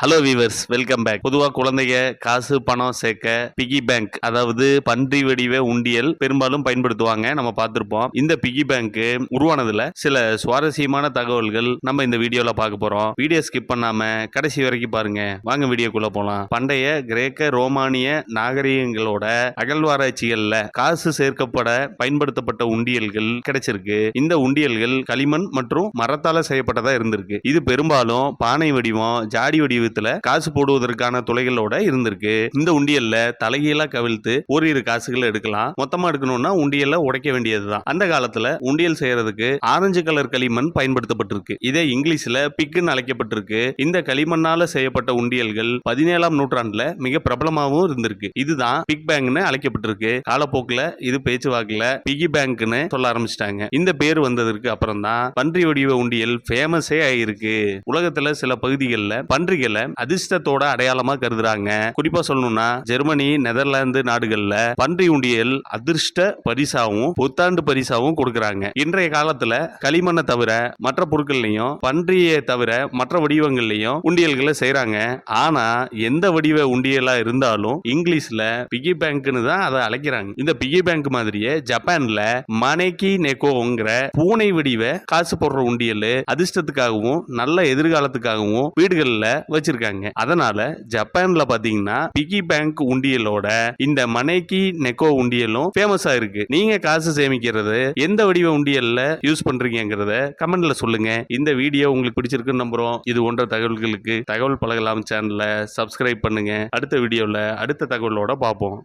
Hello viewers welcome back பொதுவா குழந்தைங்க காசு பணம் சேர்க்க பிகி பேங்க் அதாவது பன்றி வடிவ உண்டியல் பெரும்பாலும் பயன்படுத்துவாங்க. நம்ம பார்த்துருப்போம். இந்த பிகி பேங்க் உருவானதுல சில சுவாரஸ்யமான தகவல்கள் நம்ம இந்த வீடியோல பார்க்க போறோம். வீடியோ ஸ்கிப் பண்ணாம கடைசி வரைக்கும் பாருங்க. வாங்க வீடியோக்குள்ள போலாம். பண்டைய கிரேக்க ரோமானிய நாகரிகங்களோட அகழ்வாராய்ச்சிகள்ல காசு சேர்க்கப்பட பயன்படுத்தப்பட்ட உண்டியல்கள் கிடைச்சிருக்கு. இந்த உண்டியல்கள் களிமண் மற்றும் மரத்தால செய்யப்பட்டதா இருந்திருக்கு. இது பெரும்பாலும் பானை வடிவம் ஜாடி வடிவத்துல காசு போடுவதற்கான துளைகளோட இருந்திருக்கு. இந்த உண்டியல்ல தலைகீழா கவிழ்த்து ஓரிரு காசுகள் எடுக்கலாம். மொத்தமா எடுக்கணும்னா உண்டியல்ல உடைக்க வேண்டியதுதான். அந்த காலத்துல உண்டியல் செய்யறதுக்கு ஆரஞ்சு கலர் களிமண் பயன்படுத்தப்பட்டிருக்கு. இதே இங்கிலீஷ்ல பிக்குன்னு அழைக்கப்பட்டிருக்கு. இந்த களிமண்ணால செய்யப்பட்ட உண்டியல்கள் பதினேழாம் நூற்றாண்டுல மிக பிரபலமாகவும் இருந்திருக்கு. இதுதான் பிக் பேங்க்னு அழைக்கப்பட்டிருக்கு. காலப்போக்குல இது பேச்சுவாக்குல பிகி பேங்க்னு சொல்ல ஆரம்பிச்சிட்டாங்க. இந்த பேர் வந்ததற்கு அப்புறம் தான் பன்றி வடிவ உண்டியல் ஃபேமஸே ஆயிருக்கு. உலகத்துல சில பகுதிகளில் பன்றிகளை அதிர்ஷ்டத்தோட அடையாளமா கருதுறாங்க. குறிப்பா சொல்லணும்னா ஜெர்மனி நெதர்லாந்து நாடுகள்ல பன்றி உண்டியல் அதிர்ஷ்ட பரிசாவும் புத்தாண்டு பரிசாவும் கொடுக்கறாங்க. இன்றைய காலத்துல களிமண்ணை தவிர மற்ற பொருட்கள்லயும் பன்றியை தவிர மற்ற வடிவங்கள்லயும் உண்டியல்களை செய்யறாங்க ஆனா எந்த வடிவ உண்டியலா இருந்தாலும் இங்கிலீஷ்ல பிகி பேங்க்னு தான் அதை அழைக்கிறாங்க. இந்த பிகி பேங்க் மாதிரியே ஜப்பான்ல மனைக்கி நெக்கோங்கிற பூனை வடிவ காசு போடுற உண்டியல் அதிர்ஷ்டத்துக்காகவும் நல்ல எதிர்காலத்துக்காகவும் வீடுகள்ல வச்சிருக்காங்க அதனால ஜப்பான்ல பாத்தீங்கன்னா பிகி பேங்க் உண்டியலோட இந்த மனைக்கி நெக்கோ உண்டியலும் ஃபேமஸா இருக்கு. நீங்க காசு சேமிக்கிறது எந்த வடிவ உண்டியல்ல யூஸ் பண்றீங்கிறத கமெண்ட்ல சொல்லுங்க. இந்த வீடியோ உங்களுக்கு பிடிச்சிருக்குன்னு நம்புறோம். இது போன்ற தகவல்களுக்கு தகவல் பழகலாம் சேனலை சப்ஸ்கிரைப் பண்ணுங்க. அடுத்த வீடியோல அடுத்த தகவலோட பார்ப்போம்.